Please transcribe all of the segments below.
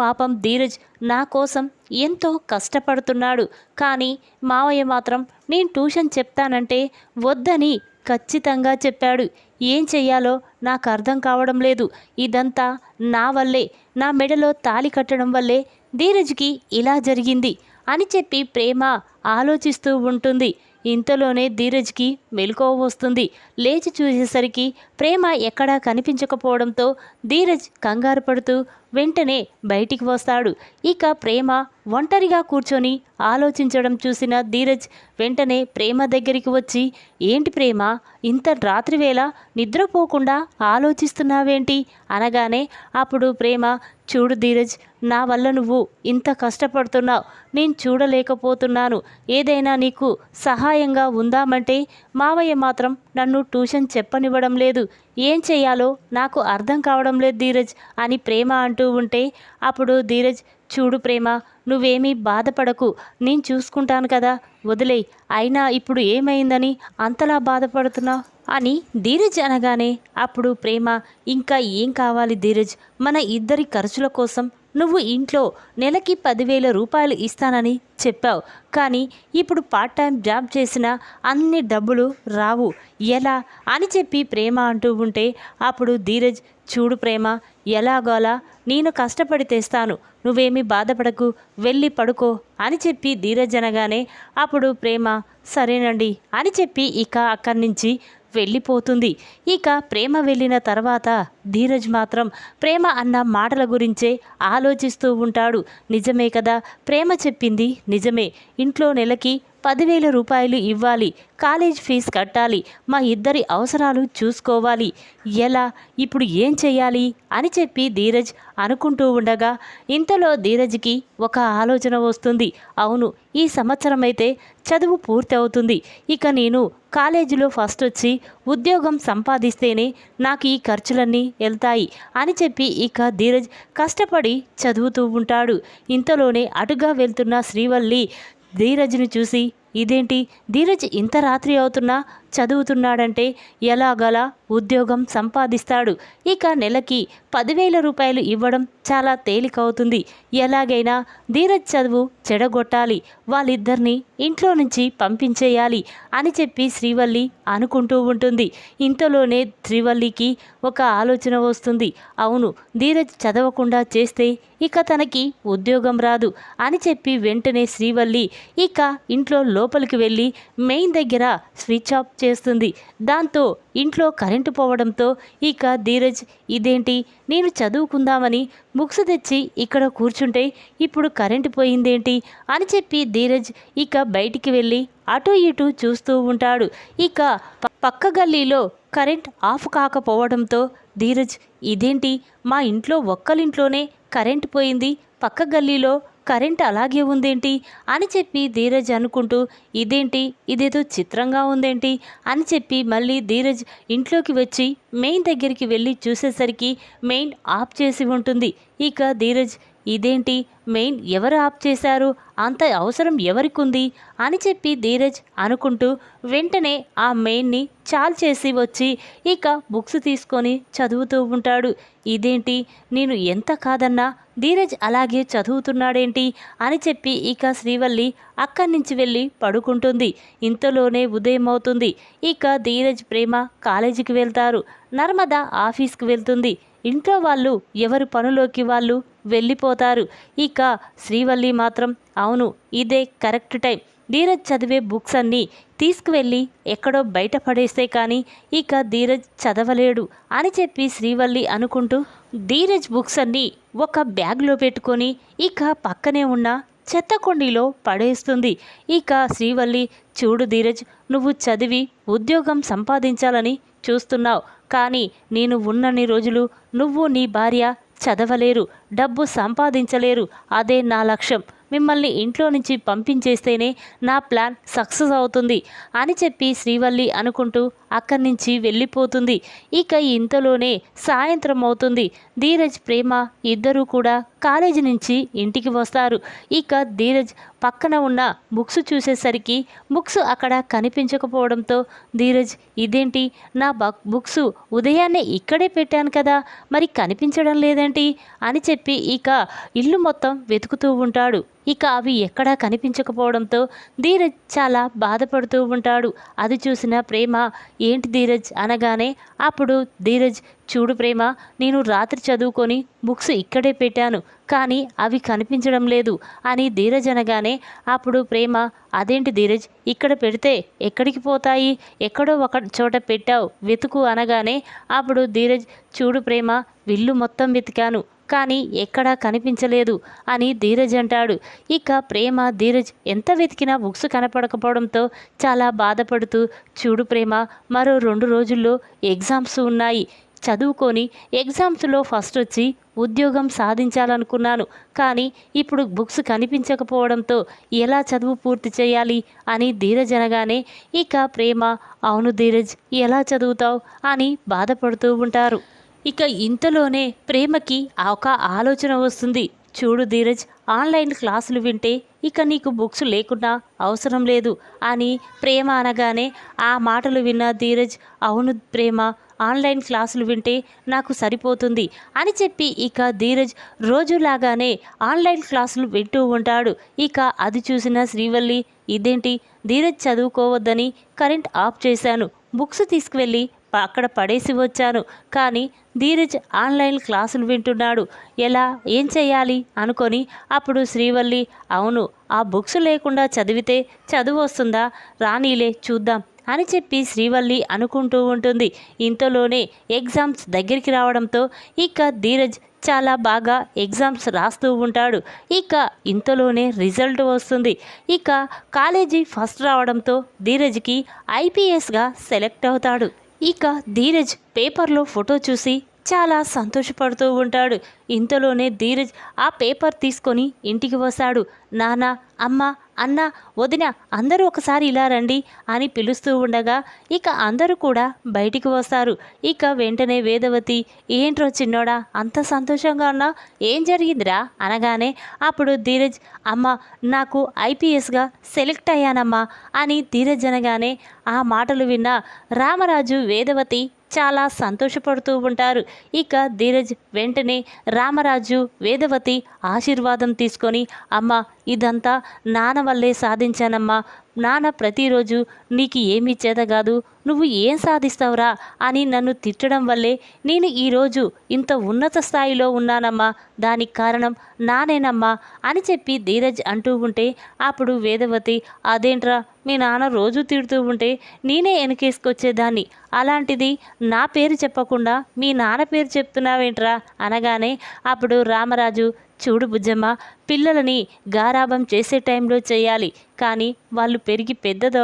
పాపం ధీరజ్ నా కోసం ఎంతో కష్టపడుతున్నాడు. కానీ మావయ్య మాత్రం నేను ట్యూషన్ చెప్తానంటే వద్దని ఖచ్చితంగా చెప్పాడు. ఏం చెయ్యాలో నాకు అర్థం కావడం లేదు. ఇదంతా నా వల్లే నా మెడలో తాలి కట్టడం వల్లే ధీరజ్కి ఇలా జరిగింది అని చెప్పి ప్రేమ ఆలోచిస్తూ ఉంటుంది. ఇంతలోనే ధీరజ్కి మెలకువ వస్తుంది. లేచి చూసేసరికి ప్రేమ ఎక్కడా కనిపించకపోవడంతో ధీరజ్ కంగారు పడుతూ వెంటనే బయటికి వస్తాడు. ఇక ప్రేమ ఒంటరిగా కూర్చొని ఆలోచించడం చూసిన ధీరజ్ వెంటనే ప్రేమ దగ్గరికి వచ్చి ఏంటి ప్రేమ? ఇంత రాత్రివేళ నిద్రపోకుండా ఆలోచిస్తున్నావేంటి? అనగానే అప్పుడు ప్రేమ చూడు ధీరజ్ నా వల్ల నువ్వు ఇంత కష్టపడుతున్నావు. నేను చూడలేకపోతున్నాను. ఏదైనా నీకు సహాయంగా ఉందామంటే మావయ్య మాత్రం నన్ను ట్యూషన్ చెప్పనివ్వడం లేదు. ఏం చేయాలో నాకు అర్థం కావడం లేదు ధీరజ్ అని ప్రేమ అంటూ ఉంటే అప్పుడు ధీరజ్ చూడు ప్రేమ నువ్వేమీ బాధపడకు నేను చూసుకుంటాను కదా వదిలేయ్ అయినా ఇప్పుడు ఏమైందని అంతలా బాధపడుతున్నావు? అని ధీరజ్ అనగానే అప్పుడు ప్రేమ ఇంకా ఏం కావాలి ధీరజ్? మన ఇద్దరి ఖర్చుల కోసం నువ్వు ఇంట్లో నెలకి పదివేల రూపాయలు ఇస్తానని చెప్పావు. కానీ ఇప్పుడు పార్ట్ టైం జాబ్ చేసిన అన్ని డబ్బులు రావు. ఎలా? అని చెప్పి ప్రేమ అంటూ ఉంటే అప్పుడు ధీరజ్ చూడు ప్రేమ ఎలాగోలా నేను కష్టపడి తెస్తాను. నువ్వేమీ బాధపడకు వెళ్ళి పడుకో అని చెప్పి ధీరజ్ అనగానే అప్పుడు ప్రేమ సరేనండి అని చెప్పి ఇక అక్కడి నుంచి వెళ్ళిపోతుంది. ఇక ప్రేమ వెళ్ళిన తర్వాత ధీరజ్ మాత్రం ప్రేమ అన్న మాటల గురించే ఆలోచిస్తూ ఉంటాడు. నిజమే కదా? ప్రేమ చెప్పింది నిజమే. ఇంట్లో నెలకి పదివేల రూపాయలు ఇవ్వాలి. కాలేజ్ ఫీజు కట్టాలి. మా ఇద్దరి అవసరాలు చూసుకోవాలి. ఎలా? ఇప్పుడు ఏం చేయాలి? అని చెప్పి ధీరజ్ అనుకుంటూ ఉండగా ఇంతలో ధీరజ్కి ఒక ఆలోచన వస్తుంది. అవును ఈ సంవత్సరం అయితే చదువు పూర్తి అవుతుంది ఇక నేను కాలేజీలో ఫస్ట్ వచ్చి ఉద్యోగం సంపాదిస్తేనే నాకు ఈ ఖర్చులన్నీ వెళ్తాయి అని చెప్పి ఇక ధీరజ్ కష్టపడి చదువుతూ ఉంటాడు. ఇంతలోనే అటుగా వెళ్తున్న శ్రీవల్లి ధీరజ్ని చూసి ఇదేంటి? ధీరజ్ ఇంత రాత్రి అవుతున్నా చదువుతున్నాడంటే ఎలాగలా ఉద్యోగం సంపాదిస్తాడు. ఇక నెలకి పదివేల రూపాయలు ఇవ్వడం చాలా తేలికవుతుంది. ఎలాగైనా ధీరజ్ చదువు చెడగొట్టాలి. వాళ్ళిద్దరిని ఇంట్లో నుంచి పంపించేయాలి అని చెప్పి శ్రీవల్లి అనుకుంటూ ఉంటుంది. ఇంతలోనే శ్రీవల్లికి ఒక ఆలోచన వస్తుంది. అవును ధీరజ్ చదవకుండా చేస్తే ఇక తనకి ఉద్యోగం రాదు అని చెప్పి వెంటనే శ్రీవల్లి ఇక ఇంట్లో లోపలికి వెళ్ళి మెయిన్ దగ్గర స్విచ్ ఆఫ్ చేస్తుంది. దాంతో ఇంట్లో కరెంటు పోవడంతో ఇక ధీరజ్ ఇదేంటి? నేను చదువుకుందామని బుక్స్ తెచ్చి ఇక్కడ కూర్చుంటే ఇప్పుడు కరెంటు పోయిందేంటి? అని చెప్పి ధీరజ్ ఇక బయటికి వెళ్ళి అటు ఇటు చూస్తూ ఉంటాడు. ఇక పక్క గల్లీలో కరెంట్ ఆఫ్ కాకపోవడంతో ధీరజ్ ఇదేంటి? మా ఇంట్లో ఒక్కలింట్లోనే కరెంట్ పోయింది. పక్క గల్లీలో కరెంట్ అలాగే ఉందేంటి? అని చెప్పి ధీరజ్ అనుకుంటూ ఇదేంటి? ఇదేదో చిత్రంగా ఉందేంటి? అని చెప్పి మళ్ళీ ధీరజ్ ఇంట్లోకి వచ్చి మెయిన్ దగ్గరికి వెళ్ళి చూసేసరికి మెయిన్ ఆఫ్ చేసి ఉంటుంది. ఇక ధీరజ్ ఇదేంటి? మెయిన్ ఎవరు ఆఫ్ చేశారు? అంత అవసరం ఎవరికి ఉంది అని చెప్పి ధీరజ్ అనుకుంటూ వెంటనే ఆ మెయిన్ని చాల్ చేసి వచ్చి ఇక బుక్స్ తీసుకొని చదువుతూ ఉంటాడు. ఇదేంటి? నేను ఎంత కాదన్నా ధీరజ్ అలాగే చదువుతున్నాడేంటి? అని చెప్పి ఇక శ్రీవల్లి అక్కడి నుంచి వెళ్ళి పడుకుంటుంది. ఇంతలోనే ఉదయం అవుతుంది ఇక ధీరజ్ ప్రేమ కాలేజీకి వెళ్తారు. నర్మద ఆఫీస్కి వెళ్తుంది. ఇంట్లో వాళ్ళు ఎవరి పనులోకి వాళ్ళు వెళ్ళిపోతారు. ఇక శ్రీవల్లి మాత్రం అవును ఇదే కరెక్ట్ టైం. ధీరజ్ చదివే బుక్స్ అన్నీ తీసుకువెళ్ళి ఎక్కడో బయట పడేస్తే కానీ ఇక ధీరజ్ చదవలేడు అని చెప్పి శ్రీవల్లి అనుకుంటూ ధీరజ్ బుక్స్ అన్నీ ఒక బ్యాగ్లో పెట్టుకొని ఇక పక్కనే ఉన్న చెత్త కుండీలో పడేస్తుంది. ఇక శ్రీవల్లి చూడు ధీరజ్ నువ్వు చదివి ఉద్యోగం సంపాదించాలని చూస్తున్నావు. కానీ నేను ఉన్నన్ని రోజులు నువ్వు నీ భార్య చదవలేరు డబ్బు సంపాదించలేరు. అదే నా లక్ష్యం. మిమ్మల్ని ఇంట్లో నుంచి పంపించేస్తేనే నా ప్లాన్ సక్సెస్ అవుతుంది అని చెప్పి శ్రీవల్లి అనుకుంటూ అక్కడి నుంచి వెళ్ళిపోతుంది. ఇక ఇంతలోనే సాయంత్రం అవుతుంది. ధీరజ్ ప్రేమ ఇద్దరూ కూడా కాలేజీ నుంచి ఇంటికి వస్తారు. ఇక ధీరజ్ పక్కన ఉన్న బుక్స్ చూసేసరికి బుక్స్ అక్కడ కనిపించకపోవడంతో ధీరజ్ ఇదేంటి? నా బక్ బుక్స్ ఉదయాన్నే ఇక్కడే పెట్టాను కదా మరి కనిపించడం లేదేంటి? అని చెప్పి ఇక ఇల్లు మొత్తం వెతుకుతూ ఉంటాడు. ఇక అవి ఎక్కడా కనిపించకపోవడంతో ధీరజ్ చాలా బాధపడుతూ ఉంటాడు. అది చూసిన ప్రేమ ఏంటి ధీరజ్? అనగానే అప్పుడు ధీరజ్ చూడు ప్రేమ నేను రాత్రి చదువుకొని బుక్స్ ఇక్కడే పెట్టాను కానీ అవి కనిపించడం లేదు అని ధీరజ్ అనగానే అప్పుడు ప్రేమ అదేంటి ధీరజ్ ఇక్కడ పెడితే ఎక్కడికి పోతాయి? ఎక్కడో ఒక చోట పెట్టావు వెతుకు అనగానే అప్పుడు ధీరజ్ చూడు ప్రేమ విల్లు మొత్తం వెతికాను కానీ ఎక్కడా కనిపించలేదు అని ధీరజ్ అంటాడు. ఇక ప్రేమ ధీరజ్ ఎంత వెతికినా బుక్స్ కనపడకపోవడంతో చాలా బాధపడుతూ చూడు ప్రేమ మరో రెండు రోజుల్లో ఎగ్జామ్స్ ఉన్నాయి చదువుకొని ఎగ్జామ్స్లో ఫస్ట్ వచ్చి ఉద్యోగం సాధించాలనుకున్నాను. కానీ ఇప్పుడు బుక్స్ కనిపించకపోవడంతో ఎలా చదువు పూర్తి చేయాలి అని ధీరజ్ అనగానే ఇక ప్రేమ అవును ధీరజ్ ఎలా చదువుతావు? అని బాధపడుతూ ఉంటారు. ఇక ఇంతలోనే ప్రేమకి ఒక ఆలోచన వస్తుంది. చూడు ధీరజ్ ఆన్లైన్ క్లాసులు వింటే ఇక నీకు బుక్స్ లేకుండా అవసరం లేదు అని ప్రేమ అనగానే ఆ మాటలు విన్న ధీరజ్ అవును ప్రేమ ఆన్లైన్ క్లాసులు వింటే నాకు సరిపోతుంది అని చెప్పి ఇక ధీరజ్ రోజులాగానే ఆన్లైన్ క్లాసులు వింటూ ఉంటాడు. ఇక అది చూసిన శ్రీవల్లి ఇదేంటి? ధీరజ్ చదువుకోవద్దని కరెంట్ ఆఫ్ చేశాను. బుక్స్ తీసుకువెళ్ళి ప- అక్కడ పడేసి వచ్చాను. కానీ ధీరజ్ ఆన్లైన్ క్లాసులు వింటున్నాడు. ఎలా? ఏం చేయాలి? అనుకొని అప్పుడు శ్రీవల్లి అవును ఆ బుక్స్ లేకుండా చదివితే చదువు వస్తుందా? రానీలే చూద్దాం. అని చెప్పి శ్రీవల్లి అనుకుంటూ ఉంటుంది. ఇంతలోనే ఎగ్జామ్స్ దగ్గరికి రావడంతో ఇక ధీరజ్ చాలా బాగా ఎగ్జామ్స్ రాస్తూ ఉంటాడు. ఇక ఇంతలోనే రిజల్ట్ వస్తుంది. ఇక కాలేజీ ఫస్ట్ రావడంతో ధీరజ్కి ఐపీఎస్గా సెలెక్ట్ అవుతాడు. ఇక ధీరజ్ పేపర్లో ఫోటో చూసి చాలా సంతోషపడుతూ ఉంటాడు. ఇంతలోనే ధీరజ్ ఆ పేపర్ తీసుకొని ఇంటికి వస్తాడు. నాన్న అమ్మ అన్న వదిన అందరూ ఒకసారి ఇలా రండి అని పిలుస్తూ ఉండగా ఇక అందరూ కూడా బయటికి వస్తారు. ఇక వెంటనే వేదవతి ఏంట్రో చిన్నోడా అంత సంతోషంగా ఉన్నా ఏం జరిగిందిరా? అనగానే అప్పుడు ధీరజ్ అమ్మ నాకు ఐపీఎస్గా సెలెక్ట్ అయ్యానమ్మా అని ధీరజ్ అనగానే ఆ మాటలు విన్న రామరాజు వేదవతి చాలా సంతోషపడుతూ ఉంటారు. ఇక ధీరజ్ వెంటనే రామరాజు వేదవతి ఆశీర్వాదం తీసుకొని అమ్మ ఇదంతా నాన్న వల్లే సాధించానమ్మా. నాన్న ప్రతిరోజు నీకు ఏమీ చేత కాదు. నువ్వు ఏం సాధిస్తావురా అని నన్ను తిట్టడం వల్లే నేను ఈరోజు ఇంత ఉన్నత స్థాయిలో ఉన్నానమ్మా. దానికి కారణం నానేనమ్మా అని చెప్పి ధీరజ్ అంటూ ఉంటే అప్పుడు వేదవతి అదేంట్రా మీ నాన్న రోజు తిడుతూ ఉంటే నేనే వెనకేసుకొచ్చేదాన్ని. అలాంటిది నా పేరు చెప్పకుండా మీ నాన్న పేరు చెప్తున్నావేంట్రా? అనగానే అప్పుడు రామరాజు చూడు బుజ్జమ్మ పిల్లలని గారాభం చేసే టైంలో చేయాలి. కానీ వాళ్ళు పెరిగి పెద్దద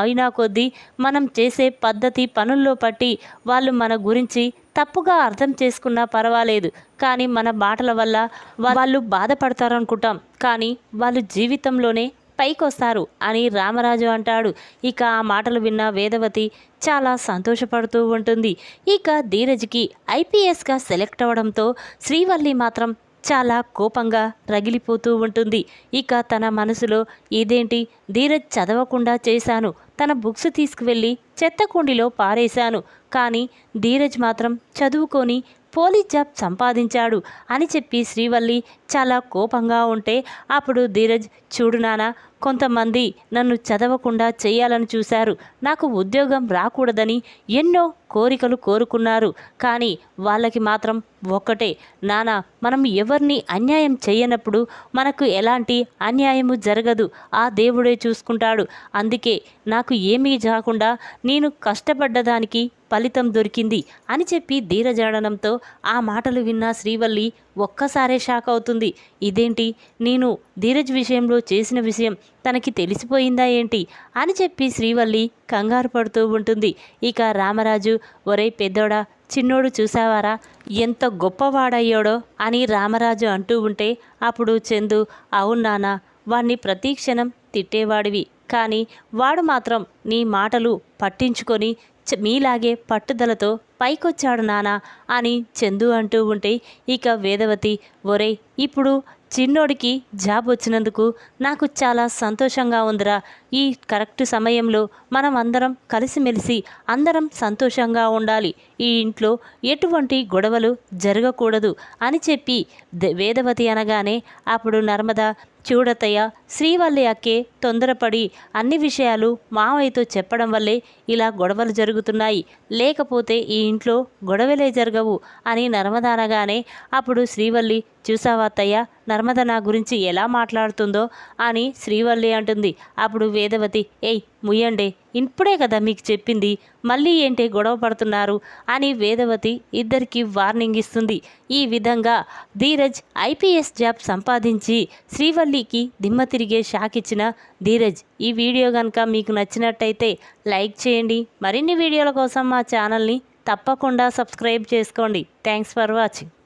అయినా కొద్దీ మనం చేసే పద్ధతి పనుల్లో పట్టి వాళ్ళు మన గురించి తప్పుగా అర్థం చేసుకున్నా పర్వాలేదు. కానీ మన మాటల వల్ల వాళ్ళు బాధపడతారనుకుంటాం. కానీ వాళ్ళు జీవితంలోనే పైకొస్తారు అని రామరాజు అంటాడు. ఇక ఆ మాటలు విన్న వేదవతి చాలా సంతోషపడుతూ ఉంటుంది. ఇక ధీరజ్కి ఐపీఎస్గా సెలెక్ట్ అవ్వడంతో శ్రీవల్లి మాత్రం చాలా కోపంగా రగిలిపోతూ ఉంటుంది. ఇక తన మనసులో ఇదేంటి? ధీరజ్ చదవకుండా చేశాను. తన బుక్స్ తీసుకువెళ్ళి చెత్త కుండీలో పారేశాను. కానీ ధీరజ్ మాత్రం చదువుకొని పోలీస్ జాబ్ సంపాదించాడు అని చెప్పి శ్రీవల్లి చాలా కోపంగా ఉంటే అప్పుడు ధీరజ్ చూడు నానా కొంతమంది నన్ను చదవకుండా చేయాలని చూశారు. నాకు ఉద్యోగం రాకూడదని ఎన్నో కోరికలు కోరుకున్నారు. కానీ వాళ్ళకి మాత్రం ఒక్కటే నాన్న మనం ఎవరిని అన్యాయం చేయనప్పుడు మనకు ఎలాంటి అన్యాయము జరగదు. ఆ దేవుడే చూసుకుంటాడు. అందుకే నాకు ఏమీ జాకుండా నేను కష్టపడ్డదానికి ఫలితం దొరికింది అని చెప్పి ధీరజాడనంతో ఆ మాటలు విన్న శ్రీవల్లి ఒక్కసారే షాక్ అవుతుంది. ఇదేంటి? నేను ధీరజ్ విషయంలో చేసిన విషయం తనకి తెలిసిపోయిందా ఏంటి? అని చెప్పి శ్రీవల్లి కంగారు పడుతూ ఉంటుంది. ఇక రామరాజు ఒరే పెద్దోడా చిన్నోడు చూసావారా? ఎంత గొప్పవాడయ్యాడో? అని రామరాజు అంటూ ఉంటే అప్పుడు చందు అవును నానా వాణ్ణి ప్రతీక్షణం తిట్టేవాడివి. కానీ వాడు మాత్రం నీ మాటలు పట్టించుకొని చ- మీలాగే పట్టుదలతో పైకొచ్చాడు నానా అని చందు అంటూ ఉంటే ఇక వేదవతి ఒరేయ్ ఇప్పుడు చిన్నోడికి జాబ్ వచ్చినందుకు నాకు చాలా సంతోషంగా ఉందిరా. ఈ కరెక్ట్ సమయంలో మనం అందరం కలిసిమెలిసి అందరం సంతోషంగా ఉండాలి. ఈ ఇంట్లో ఎటువంటి గొడవలు జరగకూడదు అని చెప్పి ద- వేదవతి అనగానే అప్పుడు నర్మద చూడతయ్య శ్రీవల్లి అక్కే తొందరపడి అన్ని విషయాలు మావయ్యతో చెప్పడం వల్లే ఇలా గొడవలు జరుగుతున్నాయి. లేకపోతే ఈ ఇంట్లో గొడవలే జరగవు అని నర్మద అనగానే అప్పుడు శ్రీవల్లి చూసావా అత్తయ్య నర్మద నా గురించి ఎలా మాట్లాడుతుందో అని శ్రీవల్లి అంటుంది. అప్పుడు వేదవతి ఏయ్ ముయ్యండే ఇప్పుడే కదా మీకు చెప్పింది మళ్ళీ ఏంటి గొడవ పడుతున్నారు అని వేదవతి ఇద్దరికి వార్నింగ్ ఇస్తుంది. ఈ విధంగా ధీరజ్ ఐపీఎస్ జాబ్ సంపాదించి శ్రీవల్లికి దిమ్మ తిరిగే షాక్ ఇచ్చిన ధీరజ్. ఈ వీడియో కనుక మీకు నచ్చినట్టయితే లైక్ చేయండి మరిన్ని వీడియోల కోసం మా ఛానల్ని తప్పకుండా సబ్స్క్రైబ్ చేసుకోండి. Thanks for watching